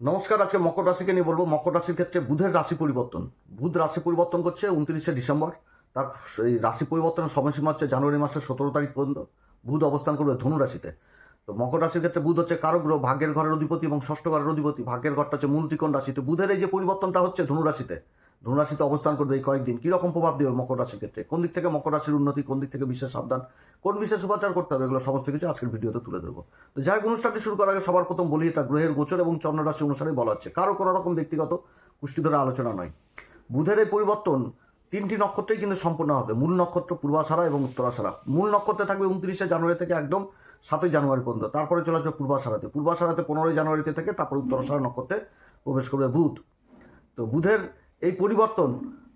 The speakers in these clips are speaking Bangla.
নমস্কার, আজকে মকর রাশিকে নিয়ে বলব। মকর রাশির ক্ষেত্রে বুধের রাশি পরিবর্তন। বুধ রাশি পরিবর্তন করছে উনত্রিশে ডিসেম্বর। তার এই রাশি পরিবর্তনের সময়সীমা হচ্ছে জানুয়ারি মাসের সতেরো তারিখ পর্যন্ত। বুধ অবস্থান করবে ধনু রাশিতে। তো মকর রাশির ক্ষেত্রে বুধ হচ্ছে কারোগ্রহ ভাগ্যের ঘরের অধিপতি এবং ষষ্ঠ ঘরের অধিপতি। ভাগ্যের ঘরটা হচ্ছে মূল ত্রিকোণ রাশি তো বুধের এই যে পরিবর্তনটা হচ্ছে ধনু রাশিতে। ধনু রাশিতে অবস্থান করবে এই কয়েকদিন। কীরকম প্রভাব দেবে মকর রাশির ক্ষেত্রে? কোন দিক থেকে মকর রাশির উন্নতি, কোন দিক থেকে বিশেষ সাবধান, কোন বিশেষ উপাচার করতে হবে, এগুলো সমস্ত কিছু আজকের ভিডিওতে তুলে ধরবো। তো যাই অনুষ্ঠানটি শুরু করার আগে সবার প্রথম বলি, এটা গ্রহের গোচর এবং চন্দ্র রাশি অনুসারে বলা হচ্ছে। কারও কোনো রকম ব্যক্তিগত পুষ্টি ধরে আলোচনা নয়। বুধের এই পরিবর্তন তিনটি নক্ষত্রেই কিন্তু সম্পূর্ণ হবে। মূল নক্ষত্র পূর্বাশারা এবং উত্তরাশারা। মূল নক্ষত্রে থাকবে উনত্রিশে জানুয়ারি থেকে একদম সাতই জানুয়ারি পর্যন্ত। তারপরে চলে আসবে পূর্বাশারাতে। পূর্বাশারাতে পনেরোই জানুয়ারিতে থেকে তারপর উত্তরাশারা নক্ষত্রে প্রবেশ করবে বুধ। তো বুধের এই পরিবর্তন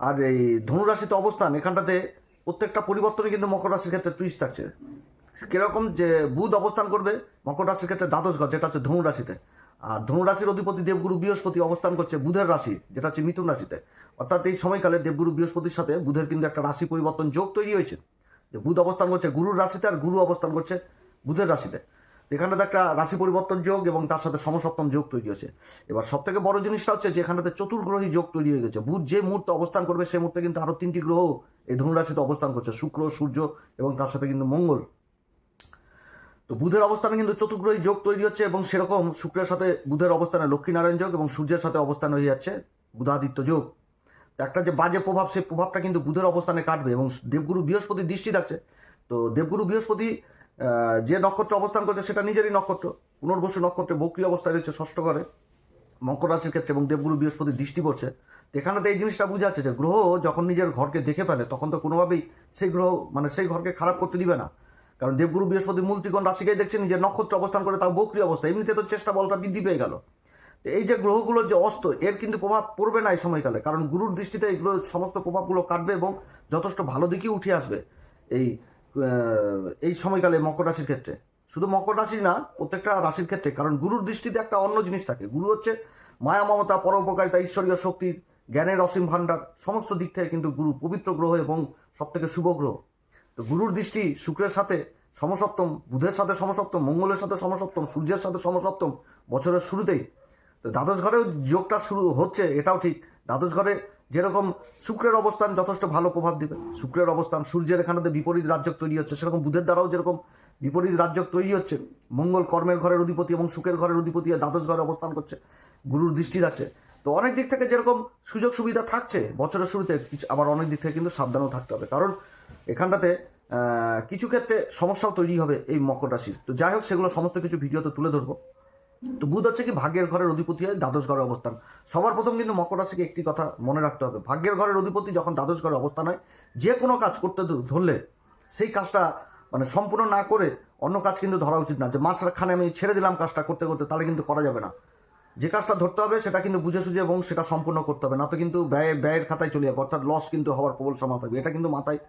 আর এই ধনুরাশিতে অবস্থান, এখানটাতে প্রত্যেকটা পরিবর্তনই কিন্তু মকর রাশির ক্ষেত্রে টুইস্ট থাকছে। কীরকম যে বুধ অবস্থান করবে, মকর রাশির ক্ষেত্রে দ্বাদশ ঘর, যেটা হচ্ছে ধনু রাশিতে। আর ধনুরাশির অধিপতি দেবগুরু বৃহস্পতি অবস্থান করছে বুধের রাশি, যেটা হচ্ছে মিথুন রাশিতে। অর্থাৎ এই সময়কালে দেবগুরু বৃহস্পতির সাথে বুধের কিন্তু একটা রাশি পরিবর্তন যোগ তৈরি হয়েছে। যে বুধ অবস্থান করছে গুরুর রাশিতে আর গুরু অবস্থান করছে বুধের রাশিতে। এখানটাতে একটা রাশি পরিবর্তন যোগ এবং তার সাথে সমসপ্তম যোগ তৈরি হয়েছে। এবার সব থেকে বড় জিনিসটা হচ্ছে যে এখানটাতে চতুর্গ্রহী যোগ তৈরি হয়ে গেছে। বুধ যে মুহূর্তে অবস্থান করবে সেই মুহূর্তে কিন্তু আরও তিনটি গ্রহ এই ধনুরাশিতে অবস্থান করছে। শুক্র, সূর্য এবং তার সাথে কিন্তু মঙ্গল। তো বুধের অবস্থানে কিন্তু চতুর্গ্রহী যোগ তৈরি হচ্ছে এবং সেরকম শুক্রের সাথে বুধের অবস্থানে লক্ষ্মীনারায়ণ যোগ এবং সূর্যের সাথে অবস্থান হয়ে যাচ্ছে বুধাদিত্য যোগ। একটা যে বাজে প্রভাব, সেই প্রভাবটা কিন্তু বুধের অবস্থানে কাটবে এবং দেবগুরু বৃহস্পতি দৃষ্টি থাকছে। তো দেবগুরু বৃহস্পতি যে নক্ষত্র অবস্থান করছে সেটা নিজেরই নক্ষত্র। পুনর্বসু নক্ষত্রে বক্রি অবস্থায় রয়েছে ষষ্ঠ ঘরে। মকর রাশির ক্ষেত্রে এবং দেবগুরু বৃহস্পতি দৃষ্টি পড়ছে। এখানে তো এই জিনিসটা বোঝা যাচ্ছে যে গ্রহ যখন নিজের ঘরকে দেখে ফেলে, তখন তো কোনোভাবেই সেই গ্রহ মানে সেই ঘরকে খারাপ করতে দিবে না। কারণ দেবগুরু বৃহস্পতি মূল ত্রিকোণ রাশিকেই দেখছে নিজের নক্ষত্র অবস্থান করে তাও বক্রি অবস্থা। এমনিতে তো চেষ্টা বলটা বৃদ্ধি পেয়ে গেল। এই যে গ্রহগুলোর যে অস্ত, এর কিন্তু প্রভাব পড়বে না এই সময়কালে। কারণ গুরুর দৃষ্টিতে এগুলো সমস্ত প্রভাবগুলো কাটবে এবং যথেষ্ট ভালো দিকেই উঠে আসবে। এই এই সময়কালে মকর রাশির ক্ষেত্রে। শুধু মকর রাশি না, প্রত্যেকটা রাশির ক্ষেত্রে, কারণ গুরুর দৃষ্টিতে একটা অন্য জিনিস থাকে। গুরু হচ্ছে মায়া, মমতা, পরোপকারিতা, ঈশ্বরীয় শক্তির জ্ঞানের অসীম ভাণ্ডার, সমস্ত দিক থেকে কিন্তু গুরু পবিত্র গ্রহ এবং সব থেকে শুভ গ্রহ। তো গুরুর দৃষ্টি শুক্রের সাথে সমসপ্তম, বুধের সাথে সমসপ্তম, মঙ্গলের সাথে সমসপ্তম, সূর্যের সাথে সমসপ্তম বছরের শুরুতেই। তো দ্বাদশ ঘরেও যোগটা শুরু হচ্ছে, এটাও ঠিক। দ্বাদশ ঘরে যেরকম শুক্রের অবস্থান যথেষ্ট ভালো প্রভাব দেবে, শুক্রের অবস্থান সূর্যের এখানে বিপরীত রাজ্য তৈরি হচ্ছে, সেরকম বুধের দ্বারাও যেরকম বিপরীত রাজ্য তৈরি হচ্ছে, মঙ্গল কর্মের ঘরের অধিপতি এবং সুখের ঘরের অধিপতি দ্বাদশ ঘরে অবস্থান করছে, গুরুর দৃষ্টি রাখছে। তো অনেক দিক থেকে যেরকম সুযোগ সুবিধা থাকছে, বছরের শুরুতে আবার অনেক দিক থেকে কিন্তু সাবধানও থাকতে হবে। কারণ এখানটাতে কিছু ক্ষেত্রে সমস্যাও তৈরি হবে এই মকর রাশির। তো যাই হোক, সেগুলো সমস্ত কিছু ভিডিওতে তুলে ধরবো। তো বুধ হচ্ছে কি ভাগ্যের ঘরের অধিপতি হয় দ্বাদশ ঘরের অবস্থান। সবার প্রথম কিন্তু মকর রাশিকে একটি কথা মনে রাখতে হবে। ভাগ্যের ঘরের অধিপতি যখন দ্বাদশ ঘরে অবস্থান হয়, যে কোনো কাজ করতে ধরলে সেই কাজটা মানে সম্পূর্ণ না করে অন্য কাজ কিন্তু ধরা উচিত না। যে মাঝখানে আমি ছেড়ে দিলাম কাজটা করতে করতে, তাহলে কিন্তু করা যাবে না। যে কাজটা ধরতে হবে সেটা কিন্তু বুঝে সুঝে এবং সেটা সম্পূর্ণ করতে হবে। না তো কিন্তু ব্যয়, ব্যয়ের খাতায় চলে যাবে, অর্থাৎ লস কিন্তু হওয়ার প্রবল সম্ভাবনা থাকবে। এটা কিন্তু মাথায়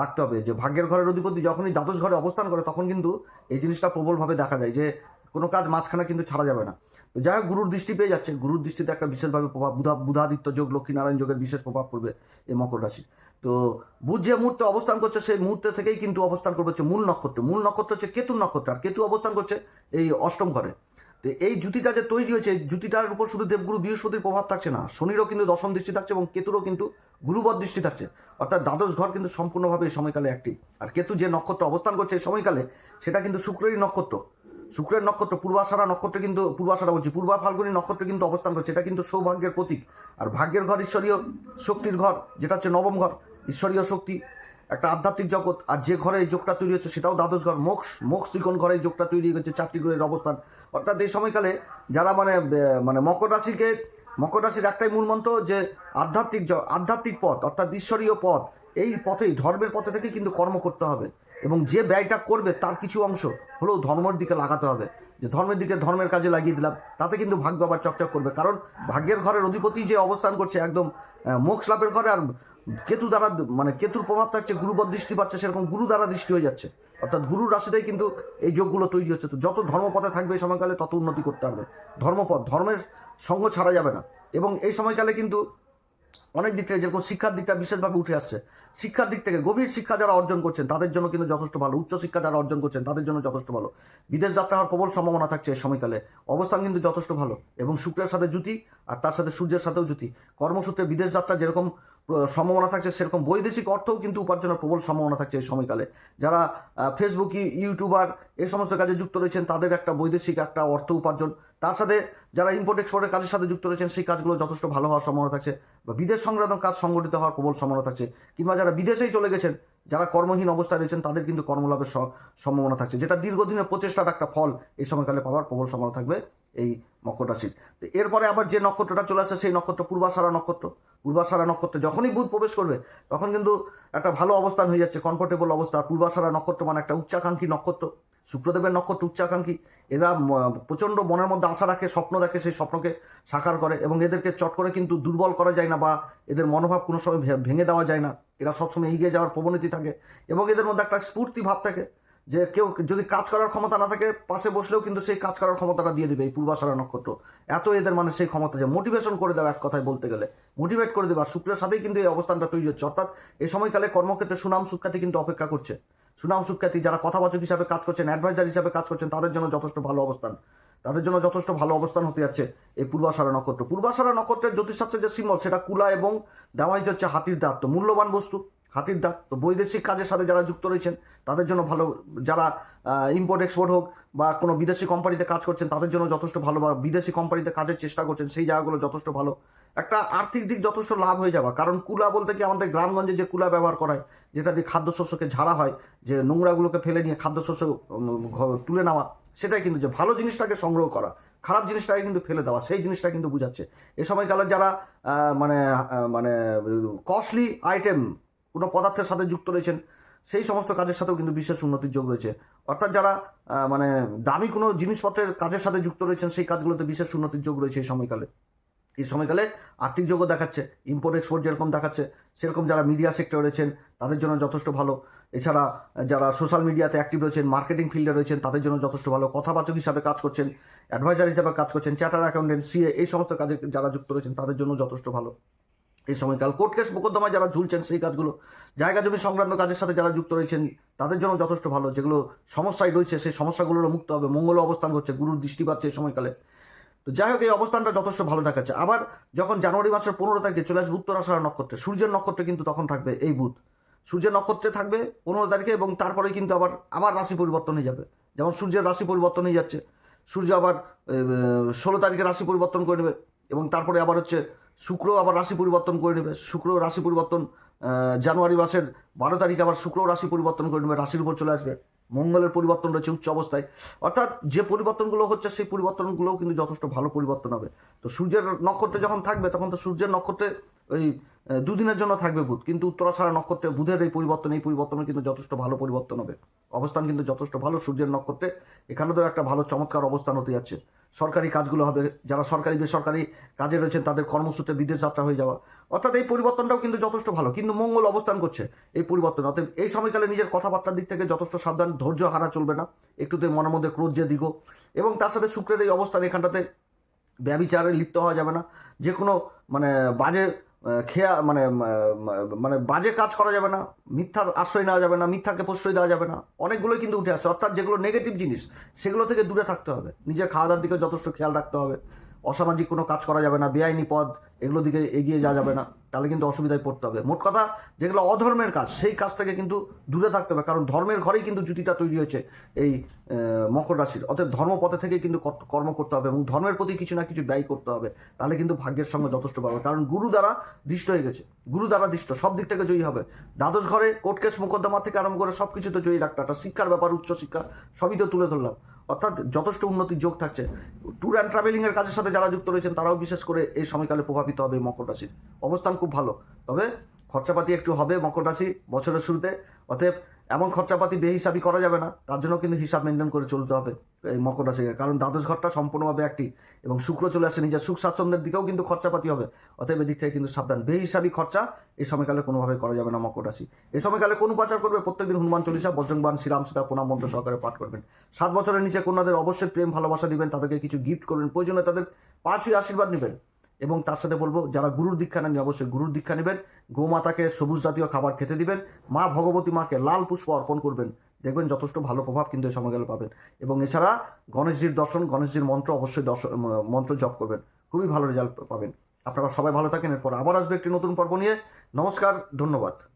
রাখতে হবে যে ভাগ্যের ঘরের অধিপতি যখনই দ্বাদশ ঘরে অবস্থান করে, তখন কিন্তু এই জিনিসটা প্রবলভাবে দেখা যায় যে কোনো কাজ মাঝখানে কিন্তু ছাড়া যাবে না। তো যাই হোক, গুরুর দৃষ্টি পেয়ে যাচ্ছে। গুরুর দৃষ্টিতে একটা বিশেষভাবে প্রভাব, বুধা, বুধাদিত্য যোগ, লক্ষ্মীনারায়ণ যোগের বিশেষ প্রভাব পড়বে এই মকর রাশি। তো বুধ যে মুহূর্তে অবস্থান করছে, সেই মুহূর্তে থেকেই কিন্তু অবস্থান করবে হচ্ছে মূল নক্ষত্র। মূল নক্ষত্র হচ্ছে কেতুর নক্ষত্র। আর কেতু অবস্থান করছে এই অষ্টম ঘরে। তো এই জুতিটা যে তৈরি হয়েছে। জুতিটার উপর শুধু দেবগুরু, বৃহস্পতির প্রভাব থাকছে না। শনিরও কিন্তু দশম দৃষ্টি থাকছে এবং কেতুরও কিন্তু গুরুবর দৃষ্টি থাকছে। অর্থাৎ দ্বাদশ ঘর কিন্তু সম্পূর্ণভাবে এই সময়কালে অ্যাক্টিভ আর কেতু যে নক্ষত্র অবস্থান করছে এই সময়কালে, সেটা কিন্তু শুক্রেরই নক্ষত্র। শুক্রের নক্ষত্র, পূর্বাষাঢ়া নক্ষত্র কিন্তু, পূর্বাষাঢ়া বলছি, পূর্বা ফাল্গুনী নক্ষত্র কিন্তু অবস্থান করছে। এটা কিন্তু সৌভাগ্যের প্রতীক। আর ভাগ্যের ঘর ঈশ্বরীয় শক্তির ঘর, যেটা হচ্ছে নবম ঘর, ঈশ্বরীয় শক্তি, একটা আধ্যাত্মিক জগৎ। আর যে ঘরে এই যোগটা তৈরি হচ্ছে, সেটাও দ্বাদশ ঘর। মোক্ষ মোক্ষ ত্রিকোণ ঘরে যোগটা তৈরি হয়েছে চারটি গ্রহের অবস্থান। অর্থাৎ এই সময়কালে যারা মানে মানে মকর রাশিকে, মকর রাশির একটাই মূল মন্ত্র যে আধ্যাত্মিক আধ্যাত্মিক পথ, অর্থাৎ ঈশ্বরীয় পথ, এই পথেই, ধর্মের পথে থেকে কিন্তু কর্ম করতে হবে। এবং যে ব্যয়টা করবে তার কিছু অংশ হলেও ধর্মের দিকে লাগাতে হবে। যে ধর্মের দিকে ধর্মের কাজে লাগিয়ে দিলাম, তাতে কিন্তু ভাগ্য আবার চকচক করবে। কারণ ভাগ্যের ঘরের অধিপতি যে অবস্থান করছে একদম মোক্ষ লাভের ঘরে আর কেতু দ্বারা মানে কেতুর প্রভাব থাকছে গুরুবর দৃষ্টি পাচ্ছে, সেরকম গুরু দ্বারা দৃষ্টি হয়ে যাচ্ছে। অর্থাৎ গুরুর রাশিতেই কিন্তু এই যোগগুলো তৈরি হচ্ছে। তো যত ধর্মপথে থাকবে এই সময়কালে তত উন্নতি করতে হবে। ধর্মপথ, ধর্মের সঙ্গ ছাড়া যাবে না। এবং এই সময়কালে কিন্তু অনেক দিক থেকে যেরকম শিক্ষার দিকটা বিশেষভাবে উঠে আসছে, শিক্ষার দিক থেকে গভীর শিক্ষা যারা অর্জন করছেন, তাদের জন্য কিন্তু যথেষ্ট ভালো। উচ্চ শিক্ষা যারা অর্জন করছেন, তাদের জন্য যথেষ্ট ভালো। বিদেশ যাত্রা হওয়ার প্রবল সম্ভাবনা থাকছে এই সময়কালে। অবস্থান কিন্তু যথেষ্ট ভালো এবং শুক্রের সাথে জুতি আর তার সাথে সূর্যের সাথেও জুতি কর্মসূত্রে বিদেশ যাত্রা যেরকম সম্ভাবনা থাকছে, সেরকম বৈদেশিক অর্থও কিন্তু উপার্জনের প্রবল সম্ভাবনা থাকছে এই সময়কালে। যারা ফেসবুক ইউটিউবার এই সমস্ত কাজে যুক্ত রয়েছেন, তাদের একটা বৈদেশিক একটা অর্থ উপার্জন। তার সাথে যারা ইম্পোর্ট এক্সপোর্টের কাজের সাথে যুক্ত রয়েছেন, সেই কাজগুলো যথেষ্ট ভালো হওয়ার সম্ভাবনা থাকছে বা বিদেশ সংক্রান্ত কাজ সংগঠিত হওয়ার প্রবল সম্ভাবনা থাকছে। কিংবা যারা বিদেশেই চলে গেছেন, যারা কর্মহীন অবস্থায় রয়েছেন, তাদের কিন্তু কর্মলাভের সম্ভাবনা থাকছে, যেটা দীর্ঘদিনের প্রচেষ্টার একটা ফল এই সময়কালে পাওয়ার প্রবল সম্ভাবনা থাকবে। এই মকর রাশির তো এরপরে আবার যে নক্ষত্রটা চলে আসছে সেই নক্ষত্র পূর্বাশারা নক্ষত্র। পূর্বাশারা নক্ষত্রে যখনই বুধ প্রবেশ করবে, তখন কিন্তু একটা ভালো অবস্থান হয়ে যাচ্ছে কমফোর্টেবল অবস্থা। পূর্বাশারা নক্ষত্র মানে একটা উচ্চাকাঙ্ক্ষী নক্ষত্র। শুক্রদেবের নক্ষত্র উচ্চাকাঙ্ক্ষী। এরা প্রচণ্ড মনের মধ্যে আশা রাখে, স্বপ্ন দেখে, সেই স্বপ্নকে সাকার করে এবং এদেরকে চট করে কিন্তু দুর্বল করা যায় না বা এদের মনোভাব কোনো সময় ভেঙে দেওয়া যায় না। এরা সবসময় এগিয়ে যাওয়ার প্রবণতি থাকে এবং এদের মধ্যে একটা স্ফূর্তি ভাব থাকে। যে কেউ যদি কাজ করার ক্ষমতা না থাকে, পাশে বসলেও কিন্তু সেই কাজ করার ক্ষমতাটা দিয়ে দেবে এই পূর্বাশারা নক্ষত্র। এত এদের মানে সেই ক্ষমতা যে মোটিভেশন করে দেওয়া এক কথায় বলতে গেলে। মোটিভেট করে দেবে। আর শুক্রের সাথেই কিন্তু এই অবস্থানটা তৈরি হচ্ছে। অর্থাৎ এই সময়কালে কর্মক্ষেত্রে সুনাম সুখ্যাতি কিন্তু অপেক্ষা করছে। সুনাম সুখ্যাতি, যারা কথাবাচক হিসাবে কাজ করছেন অ্যাডভাইজার হিসাবে কাজ করছেন, তাদের জন্য যথেষ্ট ভালো অবস্থান। তাদের জন্য যথেষ্ট ভালো অবস্থান হতে যাচ্ছে এই পূর্বাশারা নক্ষত্র। পূর্বাশারা নক্ষত্রের জ্যোতিষশাস্ত্রের যে সিম্বল সেটা কুলা এবং দেওয়া হচ্ছে হাতির দাঁত। মূল্যবান বস্তু। হাতির দাঁত। তো বৈদেশিক কাজের সাথে যারা যুক্ত রয়েছেন, তাদের জন্য ভালো। যারা ইম্পোর্ট এক্সপোর্ট হোক বা কোনো বিদেশি কোম্পানিতে কাজ করছেন, তাদের জন্য যথেষ্ট ভালো বা বিদেশি কোম্পানিতে কাজের চেষ্টা করছেন, সেই জায়গাগুলো যথেষ্ট ভালো। একটা আর্থিক দিক যথেষ্ট লাভ হয়ে যাওয়া। কারণ কুলা বলতে কি আমাদের গ্রামগঞ্জে যে কুলা ব্যবহার করা হয়, যেটা দিয়ে খাদ্যশস্যকে ঝাড়া হয়, যে নোংরাগুলোকে ফেলে নিয়ে খাদ্যশস্য তুলে নেওয়া, সেটাই কিন্তু যে ভালো জিনিসটাকে সংগ্রহ করা, খারাপ জিনিসটাকে কিন্তু ফেলে দেওয়া, সেই জিনিসটা কিন্তু বুঝাচ্ছে। এ সময়কালে যারা মানে মানে কস্টলি আইটেম কোনো পদার্থের সাথে যুক্ত রয়েছেন, সেই সমস্ত কাজের সাথেও কিন্তু বিশেষ উন্নতির যোগ রয়েছে। অর্থাৎ যারা মানে দামি কোনো জিনিসপত্রের কাজের সাথে যুক্ত রয়েছেন, সেই কাজগুলোতে বিশেষ উন্নতির যোগ রয়েছে এই সময়কালে। এই সময়কালে আর্থিক যোগও দেখাচ্ছে ইম্পোর্ট এক্সপোর্ট যেরকম দেখাচ্ছে, সেরকম যারা মিডিয়া সেক্টর রয়েছেন, তাদের জন্য যথেষ্ট ভালো। এছাড়া যারা সোশ্যাল মিডিয়াতে অ্যাক্টিভ রয়েছেন মার্কেটিং ফিল্ডে রয়েছেন, তাদের জন্য যথেষ্ট ভালো। কথাবাচক হিসাবে কাজ করছেন অ্যাডভাইজার হিসাবে কাজ করছেন চ্যাটার অ্যাকাউন্টেন্ট সিএ এই সমস্ত কাজে যারা যুক্ত রয়েছেন, তাদের জন্য যথেষ্ট ভালো। এই সময়কাল কোর্ট কেস মোকদ্দমায় যারা ঝুলছেন সেই কাজগুলো, জায়গা জমি সংক্রান্ত কাজের সাথে যারা যুক্ত রয়েছেন, তাদের জন্য যথেষ্ট ভালো। যেগুলো সমস্যায় রয়েছে, সেই সমস্যাগুলোরও মুক্ত হবে। মঙ্গল অবস্থান করছে গুরুর দৃষ্টি পাচ্ছে এই সময়কালে। তো যাই হোক, এই অবস্থানটা যথেষ্ট ভালো দেখাচ্ছে। আবার যখন জানুয়ারি মাসের পনেরো তারিখে চলে আসবে উত্তরাষাঢ় নক্ষত্রে, সূর্যের নক্ষত্রে কিন্তু তখন থাকবে এই বুধ। সূর্যের নক্ষত্রে থাকবে পনেরো তারিখে এবং তারপরে কিন্তু আবার আবার রাশি পরিবর্তন হয়ে যাবে। যেমন সূর্যের রাশি পরিবর্তন হয়ে যাচ্ছে, সূর্য আবার ষোলো তারিখে রাশি পরিবর্তন করে নেবে এবং তারপরে আবার হচ্ছে শুক্র আবার রাশি পরিবর্তন করে নেবে। শুক্র রাশি পরিবর্তন জানুয়ারি মাসের বারো তারিখে আবার শুক্র রাশি পরিবর্তন করে নেবে, রাশির উপর চলে আসবে। মঙ্গলের পরিবর্তন রয়েছে উচ্চ অবস্থায়। অর্থাৎ যে পরিবর্তনগুলো হচ্ছে সেই পরিবর্তনগুলোও কিন্তু যথেষ্ট ভালো পরিবর্তন হবে। তো সূর্যের নক্ষত্রে যখন থাকবে, তখন তো সূর্যের নক্ষত্রে ওই দুদিনের জন্য থাকবে বুধ। কিন্তু উত্তরাষাঢ় নক্ষত্রে বুধের এই পরিবর্তন, এই পরিবর্তনে কিন্তু যথেষ্ট ভালো পরিবর্তন হবে। অবস্থান কিন্তু যথেষ্ট ভালো সূর্যের নক্ষত্রে। এখানে তো একটা ভালো চমৎকার অবস্থান হতে যাচ্ছে। সরকারি কাজগুলো হবে, যারা সরকারি বেসরকারি কাজে রয়েছেন তাদের কর্মসূত্রে বিদেশ যাত্রা হয়ে যাওয়া। অর্থাৎ এই পরিবর্তনটাও কিন্তু যথেষ্ট ভালো, কিন্তু মঙ্গল অবস্থান করছে এই পরিবর্তন। অতএব এই সময়কালে নিজের কথাবার্তার দিক থেকে যথেষ্ট সাবধান, ধৈর্য হারা চলবে না, একটুতে মনের মধ্যে ক্রোধ যে দিগো। এবং তার সাথে শুক্রের এই অবস্থান, এখানটাতে ব্যবিচারে লিপ্ত হওয়া যাবে না। যে কোনো মানে বাজে খেয়া মানে মানে বাজে কাজ করা যাবে না মিথ্যার আশ্রয় নেওয়া যাবে না, মিথ্যাকে প্রশ্রয় দেওয়া যাবে না, অনেকগুলোই কিন্তু উঠে আসছে। অর্থাৎ যেগুলো নেগেটিভ জিনিস, সেগুলো থেকে দূরে থাকতে হবে। নিজের খাওয়া দাওয়ার দিকে যথেষ্ট খেয়াল রাখতে হবে। অসামাজিক কোনো কাজ করা যাবে না, বেআইনি পদ এগুলো দিকে এগিয়ে যাওয়া যাবে না, তাহলে কিন্তু অসুবিধায় পড়তে হবে। মোট কথা, যেগুলো অধর্মের কাজ, সেই কাজ থেকে কিন্তু দূরে থাকতে হবে, কারণ ধর্মের ঘরেই কিন্তু জুতিটা তৈরি হয়েছে এই মকর রাশির। অতএব ধর্মপথে থেকে কিন্তু কর্ম করতে হবে এবং ধর্মের প্রতি কিছু না কিছু ব্যয় করতে হবে, তাহলে কিন্তু ভাগ্যের সঙ্গে যথেষ্ট পাবে। কারণ গুরু দ্বারা দৃষ্ট হয়ে গেছে, গুরু দ্বারা দৃষ্ট, সব দিক থেকে জয়ী হবে। দ্বাদশ ঘরে কোর্ট কেস মোকদ্দমা থেকে আরম্ভ করে সব কিছু তো জয়ী রাখতে একটা শিক্ষার ব্যাপার উচ্চশিক্ষা সবই তো তুলে ধরলাম। অর্থাৎ যথেষ্ট উন্নতির যোগ থাকছে। ট্যুর অ্যান্ড ট্রাভেলিংয়ের কাজের সাথে যারা যুক্ত রয়েছেন, তারাও বিশেষ করে এই সময়কালে প্রভাবিত হবে মকর রাশির অবস্থান খুব ভালো। তবে খরচাপাতি একটু হবে মকর রাশি বছরের শুরুতে। অতএব এমন খরচাপাতি বেহিসাবি করা যাবে না। তার জন্য কিন্তু হিসাব মেনটেন করে চলতে হবে এই মকর রাশিকে। কারণ দ্বাদশ ঘরটা সম্পূর্ণভাবে একটি এবং শুক্র চলে আসে নিজের সুখ স্বাচ্ছন্দ্যের দিকেও কিন্তু খরচাপাতি হবে। অতএব এদিক থেকে কিন্তু সাবধান। বেহিসাবি খরচা এই সময়কালে কোনোভাবে করা যাবে না মকর রাশি। এই সময়কালে কোন উপাচার করবে? প্রত্যেকদিন হনুমান চল্লিশা বজ্রংবান শ্রীরাম সীতা প্রণাম মন্ত্র সহকারে পাঠ করবেন। সাত বছরের নিচে কন্যাদের অবশ্যই প্রেম, ভালোবাসা দিবেন। তাদেরকে কিছু গিফট করবেন। প্রয়োজনে তাদের পাঁচই আশীর্বাদ নেবেন। এবং তার সাথে বলব, যারা গুরুর দীক্ষা নেন অবশ্যই গুরুর দীক্ষা নেবেন। গোমাতাকে সবুজ জাতীয় খাবার খেতে দিবেন। মা ভগবতী মাকে লাল পুষ্প অর্পণ করবেন। দেখবেন যথেষ্ট ভালো প্রভাব কিন্তু এই সময়কালে পাবেন। এবং এছাড়া গণেশজির দর্শন, গণেশজির মন্ত্র অবশ্যই দর্শন মন্ত্র জপ করবেন। খুবই ভালো রেজাল্ট পাবেন। আপনারা সবাই ভালো থাকেন, এরপর আবার আসবে একটি নতুন পর্ব নিয়ে। নমস্কার, ধন্যবাদ।